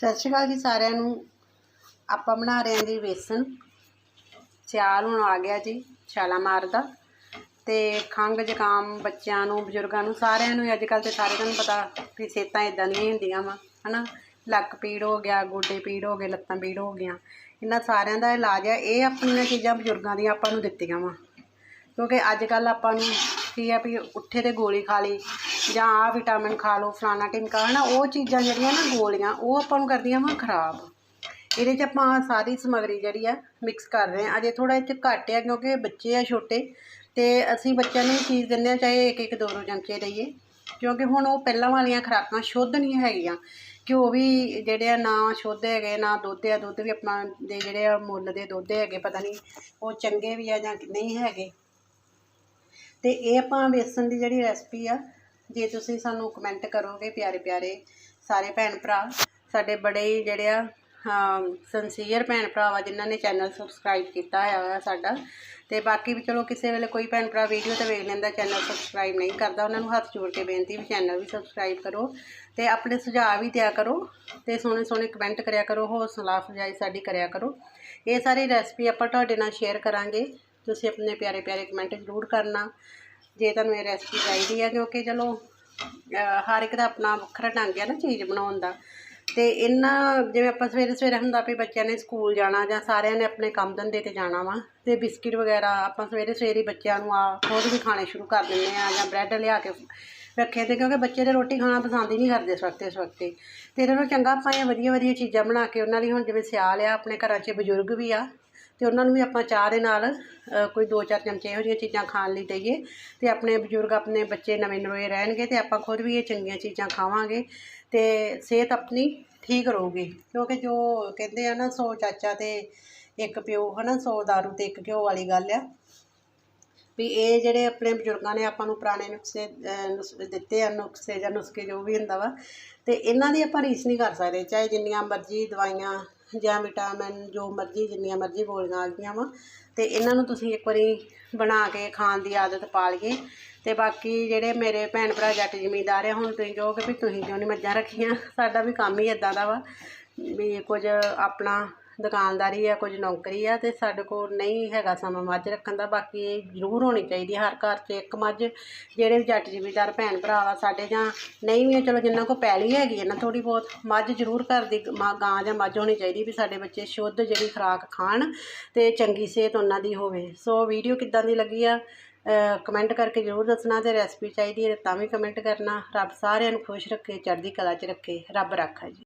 ਸਤਿ ਸ਼੍ਰੀ ਅਕਾਲ ਜੀ ਸਾਰਿਆਂ ਨੂੰ। ਆਪਾਂ ਬਣਾ ਰਹੇ ਹਾਂ ਜੀ ਵੇਸਣ। ਸਿਆਲ ਹੁਣ ਆ ਗਿਆ ਜੀ, ਛਾਲਾ ਮਾਰਦਾ। ਤੇ ਖੰਘ ਜ਼ੁਕਾਮ ਬੱਚਿਆਂ ਨੂੰ, ਬਜ਼ੁਰਗਾਂ ਨੂੰ, ਸਾਰਿਆਂ ਨੂੰ ਅੱਜ ਕੱਲ੍ਹ ਤੇ ਸਾਰੇ ਤੁਹਾਨੂੰ ਪਤਾ ਵੀ ਸਿਹਤਾਂ ਇਦਾਂ ਦੀਆਂ ਹੁੰਦੀਆਂ ਵਾ, ਹਨਾ? ਲੱਕ ਪੀੜ ਹੋ ਗਿਆ, ਗੋਡੇ ਪੀੜ ਹੋ ਗਏ, ਲੱਤਾਂ ਪੀੜ ਹੋ ਗਈਆਂ। ਇਹਨਾਂ ਸਾਰਿਆਂ ਦਾ ਇਲਾਜ ਹੈ ਇਹ ਆਪਣੀਆਂ ਚੀਜ਼ਾਂ ਬਜ਼ੁਰਗਾਂ ਦੀਆਂ ਆਪਾਂ ਨੂੰ ਦਿੱਤੀਆਂ ਵਾ। ਕਿਉਂਕਿ ਅੱਜ ਕੱਲ੍ਹ ਆਪਾਂ ਨੂੰ ਕੀ ਆ ਵੀ ਉੱਠੇ ਤੇ ਗੋਲੀ ਖਾ ਲਈ ਜਾਂ ਆ ਵਿਟਾਮਿਨ ਖਾ ਲਓ, ਫਲਾਣਾ ਟਿਮਕਾ, ਹਨਾ, ਉਹ ਚੀਜ਼ਾਂ ਜਿਹੜੀਆਂ ਨਾ ਗੋਲੀਆਂ, ਉਹ ਆਪਾਂ ਨੂੰ ਕਰਦੀਆਂ ਵਾ ਖਰਾਬ। ਇਹਦੇ 'ਚ ਆਪਾਂ ਸਾਰੀ ਸਮੱਗਰੀ ਜਿਹੜੀ ਆ ਮਿਕਸ ਕਰ ਰਹੇ ਹਾਂ। ਅਜੇ ਥੋੜਾ ਇਹ 'ਚ ਘੱਟ ਆ, ਕਿਉਂਕਿ ਬੱਚੇ ਆ ਛੋਟੇ, ਤੇ ਅਸੀਂ ਬੱਚਿਆਂ ਨੂੰ ਚੀਜ਼ ਦਿੰਦੇ ਆ ਚਾਹੇ ਇੱਕ ਇੱਕ ਦੋ ਦੋ ਚਮਚੇ ਦਈਏ। ਕਿਉਂਕਿ ਹੁਣ ਉਹ ਪਹਿਲਾਂ ਵਾਲੀਆਂ ਖੁਰਾਕਾਂ ਸ਼ੁੱਧ ਨਹੀਂ ਹੈਗੀਆਂ। ਘਿਓ ਵੀ ਜਿਹੜੇ ਆ ਨਾ ਸ਼ੁੱਧ ਹੈਗੇ, ਨਾ ਦੁੱਧ ਆ, ਦੁੱਧ ਵੀ ਆਪਣਾ ਦੇ ਜਿਹੜੇ ਆ ਮੁੱਲ ਦੇ ਦੁੱਧ ਹੈਗੇ, ਪਤਾ ਨਹੀਂ ਉਹ ਚੰਗੇ ਵੀ ਆ ਜਾਂ ਨਹੀਂ ਹੈਗੇ। ਤੇ ਇਹ ਆਪਾਂ ਵੇਸਣ ਦੀ ਜਿਹੜੀ ਰੈਸਪੀ ਆ ਜੇ ਤੁਸੀਂ ਸਾਨੂੰ ਕਮੈਂਟ ਕਰੋਗੇ ਪਿਆਰੇ ਪਿਆਰੇ ਸਾਰੇ ਭੈਣ ਭਰਾ, ਸਾਡੇ ਬੜੇ ਹੀ ਜਿਹੜੇ ਆ ਸੰਸੀਅਰ ਭੈਣ ਭਰਾ ਵਾ ਜਿਨ੍ਹਾਂ ਨੇ ਚੈਨਲ ਸਬਸਕ੍ਰਾਈਬ ਕੀਤਾ ਹੋਇਆ ਆ ਸਾਡਾ। ਤੇ ਬਾਕੀ ਵੀ ਚਲੋ ਕਿਸੇ ਵੇਲੇ ਕੋਈ ਭੈਣ ਭਰਾ ਵੀਡੀਓ ਤੇ ਵੇਖ ਲੈਂਦਾ ਚੈਨਲ ਸਬਸਕ੍ਰਾਈਬ ਨਹੀਂ ਕਰਦਾ, ਉਹਨਾਂ ਨੂੰ ਹੱਥ ਜੋੜ ਕੇ ਬੇਨਤੀ ਵੀ ਚੈਨਲ ਵੀ ਸਬਸਕ੍ਰਾਈਬ ਕਰੋ ਤੇ ਆਪਣੇ ਸੁਝਾਅ ਵੀ ਦਿਆ ਕਰੋ ਤੇ ਸੋਹਣੇ ਸੋਹਣੇ ਕਮੈਂਟ ਕਰਿਆ ਕਰੋ ਹੌਸਲਾ ਅਫਜ਼ਾਈ ਸਾਡੀ ਕਰਿਆ ਕਰੋ। ਇਹ ਸਾਰੀ ਰੈਸਪੀ ਆਪਾਂ ਤੁਹਾਡੇ ਨਾਲ ਸ਼ੇਅਰ ਕਰਾਂਗੇ। ਤੁਸੀਂ ਆਪਣੇ ਪਿਆਰੇ ਪਿਆਰੇ ਕਮੈਂਟ ਜ਼ਰੂਰ ਕਰਨਾ। ਜੇ ਤੁਹਾਨੂੰ ਇਹ ਰੈਸਪੀ ਚਾਹੀਦੀ ਹੈ ਕਿਉਂਕਿ ਚਲੋ ਹਰ ਇੱਕ ਦਾ ਆਪਣਾ ਵੱਖਰਾ ਢੰਗ ਹੈ ਨਾ ਚੀਜ਼ ਬਣਾਉਣ ਦਾ। ਤੇ ਇਹਨਾਂ ਜਿਵੇਂ ਆਪਾਂ ਸਵੇਰੇ ਸਵੇਰੇ ਹੁੰਦਾ ਵੀ ਬੱਚਿਆਂ ਨੇ ਸਕੂਲ ਜਾਣਾ ਜਾਂ ਸਾਰਿਆਂ ਨੇ ਆਪਣੇ ਕੰਮ ਧੰਦੇ ਤੇ ਜਾਣਾ ਵਾ, ਤੇ ਬਿਸਕਿਟ ਵਗੈਰਾ ਆਪਾਂ ਸਵੇਰੇ ਸਵੇਰੇ ਬੱਚਿਆਂ ਨੂੰ ਆ ਖੁਦ ਵੀ ਖਾਣੇ ਸ਼ੁਰੂ ਕਰ ਦਿੰਦੇ ਆ ਜਾਂ ਬ੍ਰੈਡ ਲਿਆ ਕੇ ਰੱਖੇ ਤੇ ਕਿਉਂਕਿ ਬੱਚੇ ਦੇ ਰੋਟੀ ਖਾਣਾ ਪਸੰਦ ਹੀ ਨਹੀਂ ਕਰਦੇ ਇਸ ਵਕਤ ਇਸ ਵਕਤ ਤੇ ਇਹਨਾਂ ਨੂੰ ਚੰਗਾ ਆਪਾਂ ਇਹ ਵਧੀਆ ਵਧੀਆ ਚੀਜ਼ਾਂ ਬਣਾ ਕੇ ਉਹਨਾਂ ਲਈ, ਹੁਣ ਜਿਵੇਂ ਸਿਆਲ ਆ, ਆਪਣੇ ਘਰਾਂ 'ਚ ਬਜ਼ੁਰਗ ਵੀ ਆ ਤੇ ਉਹਨਾਂ ਨੂੰ ਵੀ ਆਪਾਂ ਚਾਹ ਦੇ ਨਾਲ ਕੋਈ ਦੋ ਚਾਰ ਚਮਚੇ ਇਹੋ ਜਿਹੀਆਂ ਚੀਜ਼ਾਂ ਖਾਣ ਲਈ ਦਈਏ। ਤੇ ਆਪਣੇ ਬਜ਼ੁਰਗ ਆਪਣੇ ਬੱਚੇ ਨਵੇਂ ਨਵੇਂ ਰਹਿਣਗੇ ਤੇ ਆਪਾਂ ਖੁਦ ਵੀ ਇਹ ਚੰਗੀਆਂ ਚੀਜ਼ਾਂ ਖਾਵਾਂਗੇ ਤੇ ਸਿਹਤ ਆਪਣੀ ਠੀਕ ਰਹੂਗੀ। ਕਿਉਂਕਿ ਜੋ ਕਹਿੰਦੇ ਆ ਨਾ, ਸੌ ਚਾਚਾ ਤੇ ਇੱਕ ਪਿਓ, ਹਨਾ, ਸੌ ਦਾਰੂ ਤੇ ਇੱਕ ਘਿਓ ਵਾਲੀ ਗੱਲ ਆ। ਵੀ ਇਹ ਜਿਹੜੇ ਆਪਣੇ ਬਜ਼ੁਰਗਾਂ ਨੇ ਆਪਾਂ ਨੂੰ ਪੁਰਾਣੇ ਨੁਸਖੇ ਦਿੱਤੇ ਆ, ਨੁਸਖੇ ਜਾਂ ਨੁਸਖੇ ਜੋ ਵੀ ਹੁੰਦਾ ਵਾ, ਤੇ ਇਹਨਾਂ ਦੀ ਆਪਾਂ ਰੀਸ ਨਹੀਂ ਕਰ ਸਕਦੇ। ਚਾਹੇ ਜਿੰਨੀਆਂ ਮਰਜ਼ੀ ਦਵਾਈਆਂ ਜਾਂ ਵਿਟਾਮਿਨ, ਜੋ ਮਰਜ਼ੀ, ਜਿੰਨੀਆਂ ਮਰਜ਼ੀ ਗੋਲੀਆਂ ਆ ਗਈਆਂ ਵਾ। ਤੇ ਇਹਨਾਂ ਨੂੰ ਤੁਸੀਂ ਇੱਕ ਵਾਰੀ ਬਣਾ ਕੇ ਖਾਣ ਦੀ ਆਦਤ ਪਾ ਲਈਏ। ਤੇ ਬਾਕੀ ਜਿਹੜੇ ਮੇਰੇ ਭੈਣ ਭਰਾ ਜੱਟ ਜ਼ਿਮੀਂਦਾਰ ਆ, ਹੁਣ ਤੁਸੀਂ ਕਹੋਗੇ ਵੀ ਤੁਸੀਂ ਕਿਉਂ ਨਹੀਂ ਮੱਝਾਂ ਰੱਖੀਆਂ? ਸਾਡਾ ਵੀ ਕੰਮ ਹੀ ਇਦਾਂ ਦਾ ਵਾ, ਵੀ ਕੁਝ ਆਪਣਾ ਦੁਕਾਨਦਾਰੀ ਆ, ਕੁਝ ਨੌਕਰੀ ਆ ਅਤੇ ਸਾਡੇ ਕੋਲ ਨਹੀਂ ਹੈਗਾ ਸਮਾਂ ਮੱਝ ਰੱਖਣ ਦਾ, ਬਾਕੀ ਇਹ ਜ਼ਰੂਰ ਹੋਣੀ ਚਾਹੀਦੀ ਹਰ ਘਰ 'ਚ ਇੱਕ ਮੱਝ, ਜਿਹੜੇ ਵੀ ਜੱਟ ਜ਼ਿਮੀਂਦਾਰ ਭੈਣ ਭਰਾ ਵਾ ਸਾਡੇ ਜਾਂ ਨਹੀਂ ਵੀ ਚਲੋ ਜਿੰਨਾਂ ਕੋ ਪੈਲੀ ਹੈਗੀ ਹੈ ਨਾ ਥੋੜੀ ਬਹੁਤ ਮੱਝ ਜ਼ਰੂਰ ਘਰ ਦੀ ਗਾਂ ਜਾਂ ਮੱਝ ਹੋਣੀ ਚਾਹੀਦੀ ਵੀ ਸਾਡੇ ਬੱਚੇ ਸ਼ੁੱਧ ਜਿਹੜੀ ਖੁਰਾਕ ਖਾਣ ਅਤੇ ਚੰਗੀ ਸਿਹਤ ਉਹਨਾਂ ਦੀ ਹੋਵੇ। ਸੋ ਵੀਡੀਓ ਕਿੱਦਾਂ ਦੀ ਲੱਗੀ ਆ ਕਮੈਂਟ ਕਰਕੇ ਜ਼ਰੂਰ ਦੱਸਣਾ ਤੇ ਰੈਸਪੀ ਚਾਹੀਦੀ ਹੈ ਤਾਂ ਵੀ ਕਮੈਂਟ ਕਰਨਾ। ਰੱਬ ਸਾਰਿਆਂ ਨੂੰ ਖੁਸ਼ ਰੱਖੇ, ਚੜ੍ਹਦੀ ਕਲਾ 'ਚ ਰੱਖੇ, ਰੱਬ ਰਾਖਾ ਜੀ।